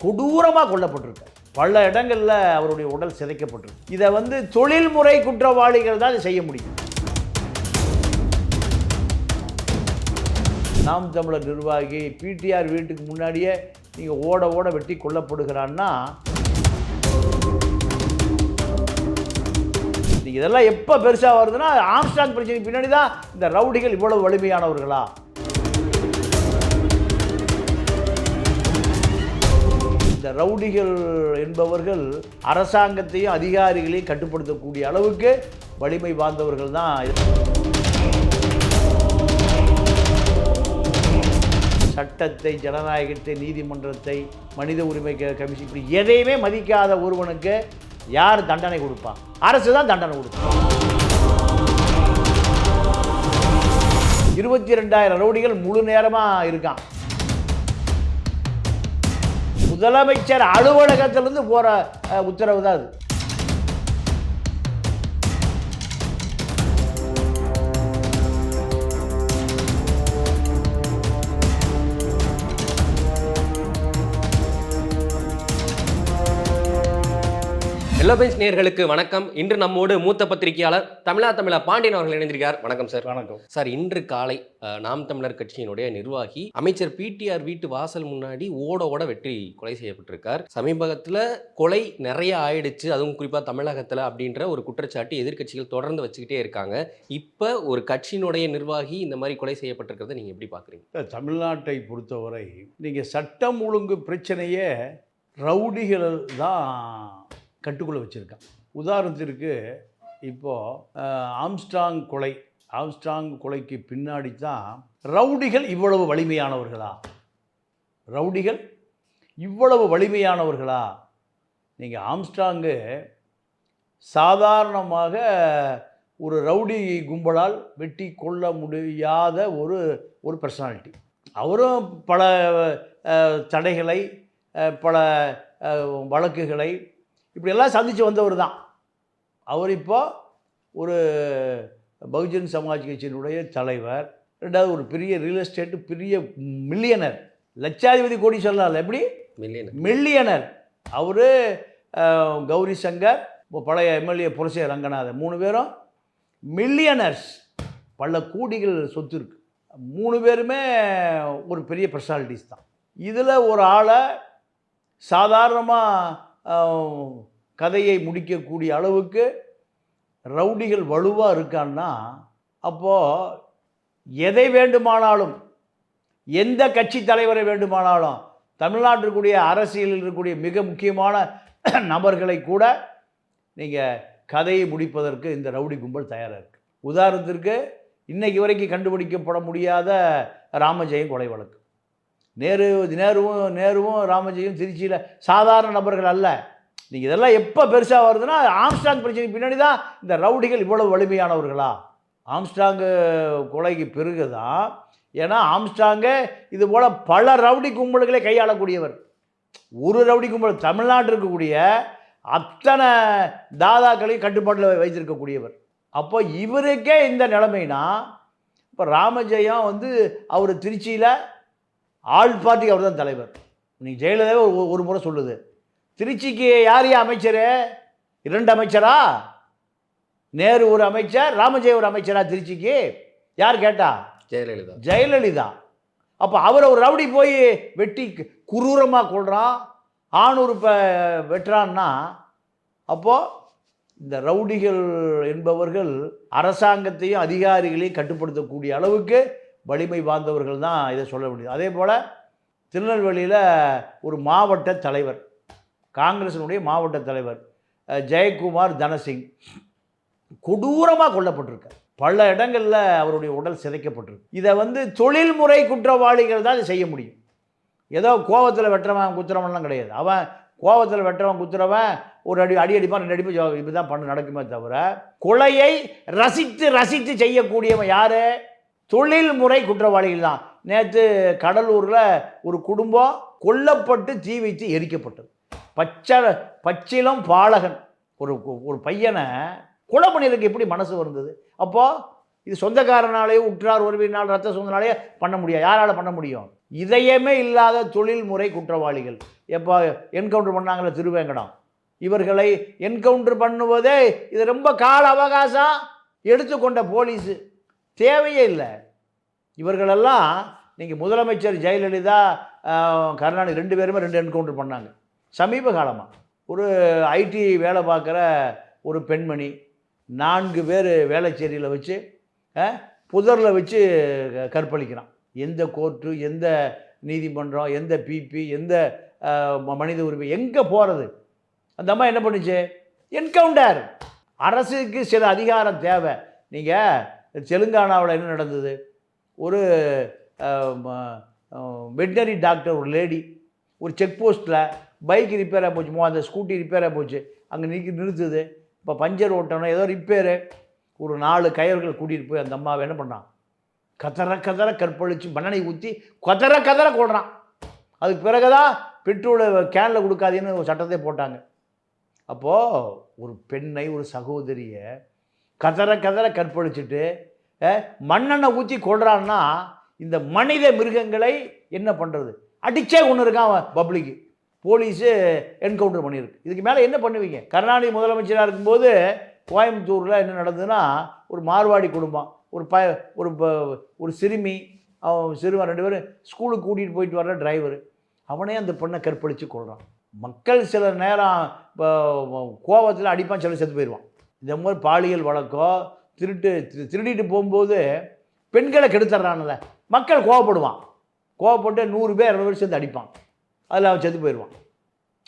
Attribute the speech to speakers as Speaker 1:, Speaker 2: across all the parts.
Speaker 1: கொடூரமாக கொல்லப்பட்டிருக்கார் பல இடங்களில் அவருடைய உடல் சிதைக்கப்பட்டிருக்கு. இதை வந்து தொழில்முறை குற்றவாளிகள் தான் அதை செய்ய முடியும். நாம் தமிழர் நிர்வாகி பிடிஆர் வீட்டுக்கு முன்னாடியே நீங்கள் ஓட ஓட வெட்டி கொல்லப்படுகிறான்னா இதெல்லாம் எப்போ பெருசாக வருதுன்னா ஆம்ஸ்டாங் பிரச்சனை பின்னாடி தான் இந்த ரவுடிகள் இவ்வளவு வலிமையானவர்களா? இந்த ரவுடிகள் என்பவர்கள் அரசாங்கத்தையும் அதிகாரிகளையும் கட்டுப்படுத்தக்கூடிய அளவுக்கு வலிமை வாய்ந்தவர்கள் தான். சட்டத்தை ஜனநாயகத்தை நீதிமன்றத்தை மனித உரிமை கமிஷன் இப்படி எதையுமே மதிக்காத ஒருவனுக்கு யார் தண்டனை கொடுப்பான் அரசு தான் தண்டனை கொடுப்பான் இருபத்தி ரெண்டாயிரம் ரவுடிகள் முழு நேரமாக இருக்கான். முதலமைச்சர் அலுவலகத்திலிருந்து போகிற உத்தரவு தான் அது.
Speaker 2: எல்லோ பெஞ்ச் நேயர்களுக்கு வணக்கம். இன்று நம்மோடு மூத்த பத்திரிகையாளர் தமிழா தமிழா பாண்டியன் அவர்கள் இணைந்திருக்கார் வணக்கம் சார்.
Speaker 1: வணக்கம்.
Speaker 2: சார் இன்று காலை நாம் தமிழர் கட்சியினுடைய நிர்வாகி அமைச்சர் பிடிஆர் வீட்டு வாசல் முன்னாடி ஓட ஓட வெற்றி கொலை செய்யப்பட்டிருக்கார். சமீபத்தில் கொலை நிறைய ஆயிடுச்சு. அதுவும் குறிப்பாக தமிழகத்தில் அப்படின்ற ஒரு குற்றச்சாட்டு எதிர்க்கட்சிகள் தொடர்ந்து வச்சுக்கிட்டே இருக்காங்க. இப்போ ஒரு கட்சியினுடைய நிர்வாகி இந்த மாதிரி கொலை செய்யப்பட்டிருக்கிறத நீங்கள் எப்படி பார்க்குறீங்க
Speaker 1: தமிழ்நாட்டை பொறுத்தவரை நீங்கள் சட்டம் ஒழுங்கு பிரச்சனையே ரவுடிகள் தான் கட்டுக்குள்ளே வச்சுருக்கான். உதாரணத்திற்கு இப்போது ஆம்ஸ்டாங் கொலை ஆம்ஸ்டாங் கொலைக்கு பின்னாடி தான் ரவுடிகள் இவ்வளவு வலிமையானவர்களா? ரவுடிகள் இவ்வளவு வலிமையானவர்களா? நீங்கள் ஆம்ஸ்டாங்கு சாதாரணமாக ஒரு ரவுடி கும்பலால் வெட்டி கொள்ள முடியாத ஒரு ஒரு பர்சனாலிட்டி அவரும் பல தடைகளை பல வழக்குகளை இப்படியெல்லாம் சந்தித்து வந்தவர் தான். அவர் இப்போ ஒரு பகுஜன் சமாஜ் கட்சியினுடைய தலைவர் ரெண்டாவது ஒரு பெரிய ரியல் எஸ்டேட்டு பெரிய மில்லியனர் லட்சாதிபதி கோடி சொல்லலாம் எப்படி?
Speaker 2: மில்லியன்
Speaker 1: மில்லியனர் அவர் கௌரி சங்கர் இப்போ பழைய எம்எல்ஏ புரசே ரங்கநாதன் மூணு பேரும் மில்லியனர்ஸ் பல கோடிகள் சொத்து இருக்கு. மூணு பேருமே ஒரு பெரிய பர்சனாலிட்டிஸ் தான். இதில் ஒரு ஆளை சாதாரணமாக கதையை முடிக்கக்கூடிய அளவுக்கு ரவுடிகள் வலுவாக இருக்கான்னா அப்போது எதை வேண்டுமானாலும் எந்த கட்சி தலைவரை வேண்டுமானாலும் தமிழ்நாட்டிற்குரிய அரசியலில் இருக்கக்கூடிய மிக முக்கியமான நபர்களை கூட நீங்கள் கதையை முடிப்பதற்கு இந்த ரவுடி கும்பல் தயாராக இருக்குது உதாரணத்திற்கு இன்றைக்கு வரைக்கும் கண்டுபிடிக்கப்பட முடியாத ராமஜெயம் கொலை வழக்கு. நேரு நேருவும் நேருவும் ராமஜியும் திருச்சியில் சாதாரண நபர்கள் அல்ல. நீங்கள் இதெல்லாம் எப்போ பெருசாக வருதுன்னா ஆம்ஸ்டாங் பிரச்சனை பின்னாடி தான் இந்த ரவுடிகள் இவ்வளவு வலிமையானவர்களா? ஆம்ஸ்டாங்கு கொலைக்கு பிறகு தான் ஏன்னா ஆம்ஸ்டாங்கே இது போல் பல ரவுடி கும்பல்களை கையாளக்கூடியவர். ஒரு ரவுடி கும்பல் தமிழ்நாட்டில் இருக்கக்கூடிய அத்தனை தாதாக்களையும் கட்டுப்பாட்டில் வைத்திருக்கக்கூடியவர். அப்போ இவருக்கே இந்த நிலைமைனா இப்போ ராமஜெயம் வந்து அவர் திருச்சியில் ஆல் பார்ட்டிக்கு அவர் தான் தலைவர். இன்னைக்கு ஜெயலலிதாவே ஒரு ஒரு முறை சொல்லுது. திருச்சிக்கு யார் யா அமைச்சர்? இரண்டு அமைச்சரா? நேரு ஒரு அமைச்சர் ராமஜெயம் ஒரு அமைச்சரா திருச்சிக்கு? யார் கேட்டா?
Speaker 2: ஜெயலலிதா.
Speaker 1: ஜெயலலிதா. அப்போ அவரை ஒரு ரவுடி போய் வெட்டி குரூரமாக கொள்றான் ஆணூர் இப்போ வெட்டுறான்னா அப்போது இந்த ரவுடிகள் என்பவர்கள் அரசாங்கத்தையும் அதிகாரிகளையும் கட்டுப்படுத்தக்கூடிய அளவுக்கு வலிமை வாய்ந்தவர்கள் தான் இதை சொல்ல முடியும் அதே போல் திருநெல்வேலியில் ஒரு மாவட்ட தலைவர் காங்கிரசினுடைய மாவட்ட தலைவர் ஜெயக்குமார் தனசிங் கொடூரமாக கொல்லப்பட்டிருக்கார். பல இடங்களில் அவருடைய உடல் சிதைக்கப்பட்டிருக்கு. இதை வந்து தொழில்முறை குற்றவாளிகள் தான் செய்ய முடியும். ஏதோ கோவத்தில் வெட்டுறவன் குத்துறவன்லாம் கிடையாது. அவன் கோவத்தில் வெட்டுறவன் குத்துறவன் ஒரு அடி அடி அடிப்பான் ரெண்டு அடிப்பு இப்படி தான் பண்ண நடக்குமே தவிர கொலையை ரசித்து ரசித்து செய்யக்கூடியவன் யார்? தொழில்முறை குற்றவாளிகள் தான் நேற்று கடலூரில் ஒரு குடும்பம் கொல்லப்பட்டு தீ வைத்து எரிக்கப்பட்டது. பச்சை பச்சிலம் பாலகன் ஒரு ஒரு பையனை கொலை பண்ணியதுக்கு எப்படி மனசு வந்தது அப்போது இது சொந்தக்காரனாலேயோ உற்றார் உறவினால் ரத்த சொந்தனாலேயே பண்ண முடியாது. யாரால் பண்ண முடியும்? இதயமே இல்லாத தொழில்முறை குற்றவாளிகள். எப்போ என்கவுண்டர் பண்ணாங்களே திருவேங்கடம். இவர்களை என்கவுண்டர் பண்ணுவதே இது ரொம்ப கால அவகாசம். எடுத்துக்கொண்ட போலீஸு. தேவையே இல்லை. இவர்களெல்லாம் நீங்கள் முதலமைச்சர் ஜெயலலிதா கருணாநிதி ரெண்டு பேருமே ரெண்டு என்கவுண்டர் பண்ணாங்க. சமீப காலமாக ஒரு ஐடி வேலை பார்க்குற ஒரு பெண்மணி நான்கு பேர் வேலைச்சேரியில் வச்சு புதரில் வச்சு க- கற்பழிக்கிறான். எந்த கோர்ட்டு எந்த நீதிமன்றம் எந்த பிபி எந்த ம- மனித உரிமை எங்கே போகிறது அந்த அம்மா என்ன பண்ணுச்சு? என்கவுண்டர் அரசுக்கு சில அதிகாரம் தேவை. நீங்கள் தெலுங்கானாவில் என்ன நடந்தது? ஒரு வெட்டினரி டாக்டர் ஒரு லேடி ஒரு செக் போஸ்ட்டில் பைக் ரிப்பேராக போச்சு. மோ அந்த ஸ்கூட்டி ரிப்பேராக போச்சு. அங்கே நிற்க நிறுத்துது. இப்போ பஞ்சர் ஓட்டணும் ஏதோ ரிப்பேரு ஒரு நாலு கயர்கள் கூட்டிகிட்டு போய் அந்த அம்மாவை என்ன பண்ணான்? கதற கதற கற்பழித்து மண்ணனை ஊற்றி கதற கதற கொள்றான் அதுக்கு பிறகு தான் பெட்ரோலை கேனில் கொடுக்காதீன்னு ஒரு சட்டத்தை போட்டாங்க. அப்போது ஒரு பெண்ணை ஒரு சகோதரியை கதற கதற கற்பழிச்சிட்டு மண்ணெண்ணை மண்ணெண்ணெய் ஊற்றி கொள்றான்னா இந்த மனித மிருகங்களை என்ன பண்ணுறது அடிச்சே ஒன்று இருக்கான் அவன் பப்ளிக்கு. போலீஸு என்கவுண்டர் பண்ணியிருக்கு. இதுக்கு மேலே என்ன பண்ணுவீங்க? கருணாநிதி முதலமைச்சராக இருக்கும்போது கோயம்புத்தூரில் என்ன நடந்ததுன்னா ஒரு மார்வாடி குடும்பம் ஒரு ப ஒரு ப- ஒரு சிறுமி அவன் சிறுவன் ரெண்டு பேரும் ஸ்கூலுக்கு கூட்டிகிட்டு போயிட்டு வர்ற டிரைவர். அவனே அந்த பெண்ணை கற்பழித்து கொள்கிறான் மக்கள் சில நேரம் இப்போ அடிப்பான் சில செத்து போயிடுவான். இந்த மாதிரி பாலியல் வழக்கம் திருட்டு திரு- திருடிட்டு போகும்போது பெண்களை கெடுத்துட்றான்ல மக்கள் கோவப்படுவான். கோவப்பட்டு நூறு பேர் இரநூறு பேர் சேர்ந்து அடிப்பான். அதில் அவன் செத்து போயிடுவான்.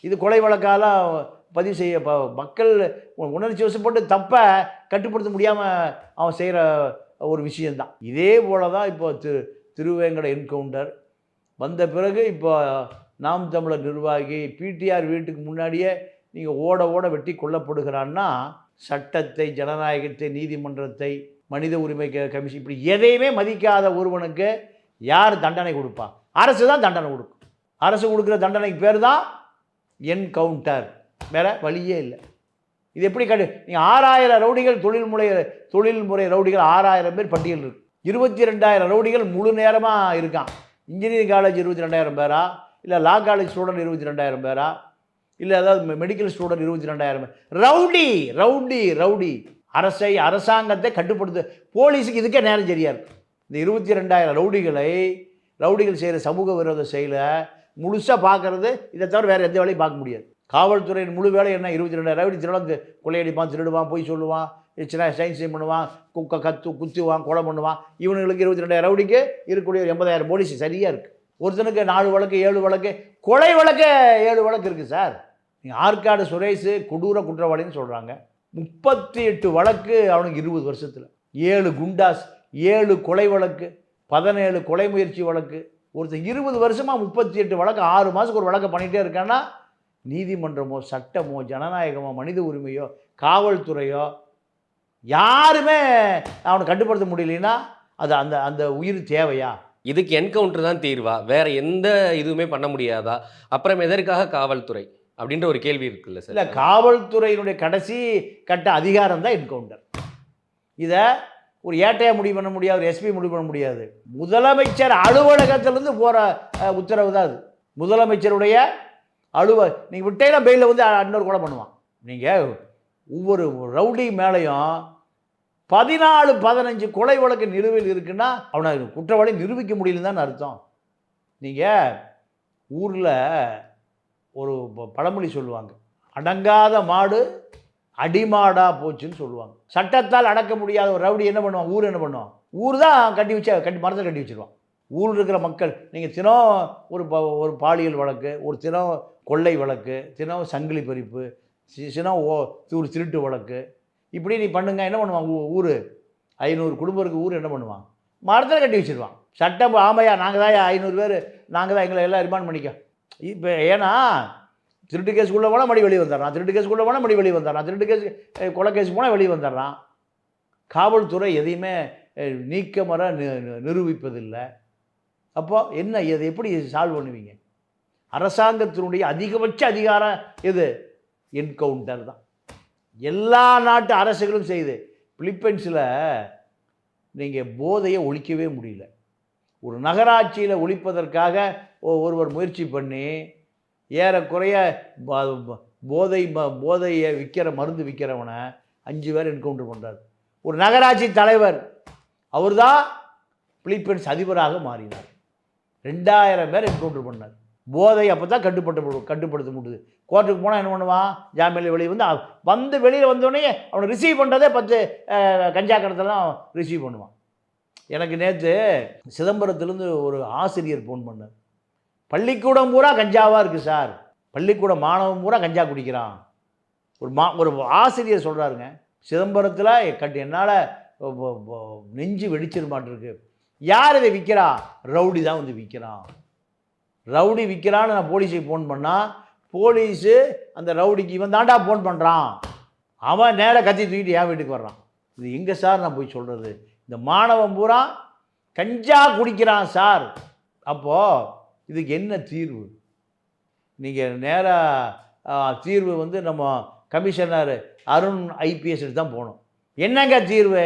Speaker 1: இது கொலை வழக்காலாம் பதிவு செய்ய மக்கள் உணர்ச்சி வசப்பட்டு தப்பை கட்டுப்படுத்த முடியாமல் அவன் செய்கிற ஒரு விஷயந்தான் இதே போல தான் இப்போ திரு திருவேங்கட என்கவுண்டர். வந்த பிறகு இப்போ நாம் தமிழர் நிர்வாகி பிடிஆர் வீட்டுக்கு முன்னாடியே நீங்கள் ஓட ஓட வெட்டி கொல்லப்படுகிறான்னா சட்டத்தை ஜனநாயகத்தை நீதிமன்றத்தை மனித உரிமை கமிஷன் இப்படி எதையுமே மதிக்காத ஒருவனுக்கு யார் தண்டனை கொடுப்பா? அரசு தான் தண்டனை கொடுக்கும். அரசு கொடுக்குற தண்டனைக்கு பேர் தான் என்கவுண்டர். வேறு வழியே இல்லை. இது எப்படி கண்டு நீங்கள் ஆறாயிரம் ரவுடிகள் தொழில்முறை தொழில்முறை ரவுடிகள் ஆறாயிரம் பேர் பட்டியல் இருக்கு. இருபத்தி ரெண்டாயிரம் ரவுடிகள் முழு நேரமாக இருக்கான். இன்ஜினியரிங் காலேஜ் இருபத்தி ரெண்டாயிரம் பேரா? இல்லை லா காலேஜ் ஸ்டூடெண்ட் இருபத்தி ரெண்டாயிரம் பேரா? இல்லை அதாவது மெடிக்கல் ஸ்டூடெண்ட் இருபத்தி ரெண்டாயிரம். Rowdy rowdy rowdy. அரசை அரசாங்கத்தை கட்டுப்படுத்த. போலீஸுக்கு இதுக்கே நேரம் சரியா இந்த இருபத்தி ரெண்டாயிரம் ரவுடிகளை ரவுடிகள் செய்கிற சமூக விரோத செயலை முழுசாக பார்க்கறது இதை தவிர வேறு எந்த வேலையும் பார்க்க முடியாது. காவல்துறையின் முழு வேலை என்ன? இருபத்தி ரெண்டாயிரம் ரவுடி திருடம் கொள்ளையடிப்பான் திருடுவான் பொய் சொல்லுவான் சின்ன சயின்ஸ் பண்ணுவான் குக்க கத்து குத்துவான் கொலை பண்ணுவான். இவனுங்களுக்கு இருபத்தி ரெண்டாயிரம் ரவுடிக்கு இருக்கக்கூடிய ஒரு எண்பதாயிரம் போலீஸ் சரியாக இருக்குது ஒருத்தனுக்கு நாலு வழக்கு ஏழு வழக்கு கொலை வழக்கு ஏழு வழக்கு இருக்குது சார். ஆற்காடு சுரேஷ் கொடூர குற்றவாளின்னு சொல்கிறாங்க முப்பத்தி எட்டு வழக்கு அவனுக்கு இருபது வருஷத்தில். ஏழு குண்டாஸ் ஏழு கொலை வழக்கு பதினேழு கொலை முயற்சி வழக்கு. ஒருத்தர் இருபது வருஷமாக முப்பத்தி எட்டு வழக்கு ஆறு மாதத்துக்கு ஒரு வழக்கை பண்ணிகிட்டே இருக்கான்னா நீதிமன்றமோ சட்டமோ ஜனநாயகமோ மனித உரிமையோ காவல்துறையோ யாருமே அவனை கட்டுப்படுத்த முடியலன்னா அது அந்த அந்த உயிர் தேவையா?
Speaker 2: இதுக்கு என்கவுண்டர் தான் தீர்வா? வேற எந்த இதுவுமே பண்ண முடியாதா? அப்புறம் எதற்காக காவல்துறை? அப்படின்ற ஒரு கேள்வி இருக்குல்ல
Speaker 1: இல்லை காவல்துறையினுடைய கடைசி கட்ட அதிகாரம் தான் என்கவுண்டர் இதை ஒரு ஏட்டையாக முடிவு பண்ண முடியாது ஒரு எஸ்பி முடிவு பண்ண முடியாது. முதலமைச்சர் அலுவலகத்திலேருந்து போகிற உத்தரவு தான் அது. முதலமைச்சருடைய அலுவ நீங்கள் விட்டேனா பெயிலில் வந்து இன்னொரு கொலை பண்ணுவான். நீங்கள் ஒவ்வொரு ரவுடி மேலேயும் பதினாலு பதினஞ்சு கொலை வழக்கு நிலுவையில் இருக்குன்னா அவனை குற்றவாளி நிரூபிக்க முடியலன்னு தான் அர்த்தம். நீங்கள் ஊரில் ஒரு ப- பழமொழி சொல்லுவாங்க. அடங்காத மாடு அடிமாடாக போச்சுன்னு சொல்லுவாங்க. சட்டத்தால் அடக்க முடியாத ஒரு ரவுடி என்ன பண்ணுவான்? ஊர் என்ன பண்ணுவான்? ஊர் தான் கட்டி வச்சு கட்டி மரத்தில் கட்டி வச்சிருவான். ஊரில் இருக்கிற மக்கள் நீங்கள் தினம் ஒரு ப ஒரு பாலியல் வழக்கு ஒரு தினம் கொள்ளை வழக்கு தினம் சங்கிலி பறிப்பு சி- ஓ ஒரு திருட்டு வழக்கு இப்படி நீ பண்ணுங்க என்ன பண்ணுவான்? ஊர். ஐநூறு குடும்பம் இருக்கு ஊர் என்ன பண்ணுவான்? மரத்தில் கட்டி வச்சுருவான். சட்டம் ஆமையா நாங்கள் தான் ஐநூறு பேர் நாங்கள் தான் எங்களை எல்லாம் ரிமாண்ட் பண்ணிக்க இப்போ ஏன்னா திருட்டு கேஸுக்குள்ளே போனால் மடி வெளியே வந்துடுறான். திருட்டு கேஸுக்குள்ளே போனால் மடி வெளியே வந்துடுறான். திருட்டு கேஸ் கொலை கேஸ் போனால் வெளியே வந்துடுறான். காவல்துறை எதையுமே அஹ், நீக்கமர நிரூபிப்பதில்லை. அப்போ என்ன இதை எப்படி சால்வ் பண்ணுவீங்க? அரசாங்கத்தினுடைய அதிகபட்ச அதிகாரம் எது? என்கவுண்டர் தான். எல்லா நாட்டு அரசுகளும் செய்யுது பிலிப்பைன்ஸில் நீங்கள் போதையை ஒழிக்கவே முடியல. ஒரு நகராட்சியில் ஒழிப்பதற்காக ஒருவர் முயற்சி பண்ணி ஏறக்குறைய போதை ம- போதையை விற்கிற மருந்து விற்கிறவனை அஞ்சு பேர் என்கவுண்டர் பண்ணுறார் ஒரு நகராட்சி தலைவர் அவர்தான் பிலிப்பைன்ஸ் அதிபராக மாறினார். ரெண்டாயிரம் பேர் என்கவுண்டர் பண்ணார். போதை அப்போ தான் கட்டுப்பட்டு கட்டுப்படுத்த முடியுது கோர்ட்டுக்கு போனால் என்ன பண்ணுவான்? ஜாமீனில் வெளியே வந்து வந்து வெளியில் வந்தோடனே அவனை ரிசீவ் பண்ணுறதே பத்து கஞ்சா கடத்தெல்லாம் ரிசீவ் பண்ணுவான். எனக்கு நேற்று சிதம்பரத்துலேருந்து ஒரு ஆசிரியர் ஃபோன் பண்ணார். பள்ளிக்கூடம் பூரா கஞ்சாவாக இருக்குது சார். பள்ளிக்கூட மாணவன் பூரா கஞ்சா குடிக்கிறான். ஒரு மா ஒரு ஆசிரியர் சொல்கிறாருங்க சிதம்பரத்தில் கட்டு என்னால் நெஞ்சு வெடிச்சிட மாட்டிருக்கு. யார் இதை விற்கிறா ரவுடி தான் வந்து விற்கிறான் ரவுடி விற்கிறான்னு நான் போலீஸுக்கு ஃபோன் பண்ணால் போலீஸு அந்த ரவுடிக்கு இவன் தாண்டா ஃபோன் பண்ணுறான் அவன் நேராக கத்தி தூக்கிட்டு என் வீட்டுக்கு வர்றான். இது எங்கே சார் நான் போய் சொல்கிறது இந்த மாணவன் பூரா கஞ்சா குடிக்கிறான் சார். அப்போது இதுக்கு என்ன தீர்வு? நீங்கள் நேராக தீர்வு வந்து நம்ம கமிஷனர் அருண் ஐபிஎஸ் தான் போகணும். என்னங்க தீர்வு?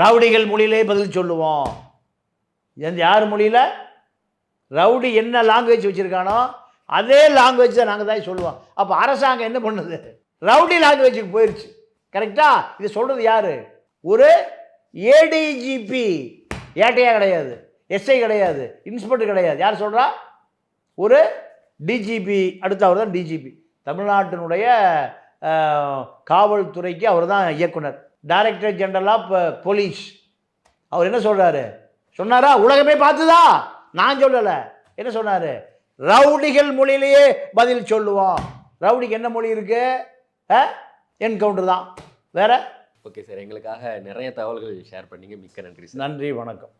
Speaker 1: ரவுடிகள் மொழியிலே பதில் சொல்லுவோம். எந்த யார் மொழியில்? ரவுடி என்ன லாங்குவேஜ் வச்சுருக்கானோ அதே லாங்குவேஜ் தான் நாங்கள் தான் சொல்லுவோம். அப்போ அரசாங்கம் என்ன பண்ணுது? ரவுடி லாங்குவேஜுக்கு போயிடுச்சு கரெக்டாக இது சொல்கிறது யார்? ஒரு ஏடிஜிபி ஏட்டையா கிடையாது. எஸ்ஐ கிடையாது. இன்ஸ்பெக்டர் கிடையாது. யார் சொல்கிறா ஒரு டிஜிபி அடுத்து அவர் தான் டிஜிபி தமிழ்நாட்டினுடைய காவல்துறைக்கு அவர் தான் இயக்குனர் டைரக்டர் ஜெனரல் ஆஃப் போலீஸ் அவர் என்ன சொல்கிறாரு சொன்னாரா? உலகமே பார்த்துதா? நான் சொல்லலை. என்ன சொன்னார்? ரவுடிகள் மொழியிலேயே பதில் சொல்லுவோம் ரவுடிக்கு என்ன மொழி இருக்குது என்கவுண்டர் தான். வேற?
Speaker 2: ஓகே சார் எங்களுக்காக நிறைய தகவல்கள் ஷேர் பண்ணீங்க. மிக்க நன்றி சார்
Speaker 1: நன்றி வணக்கம்.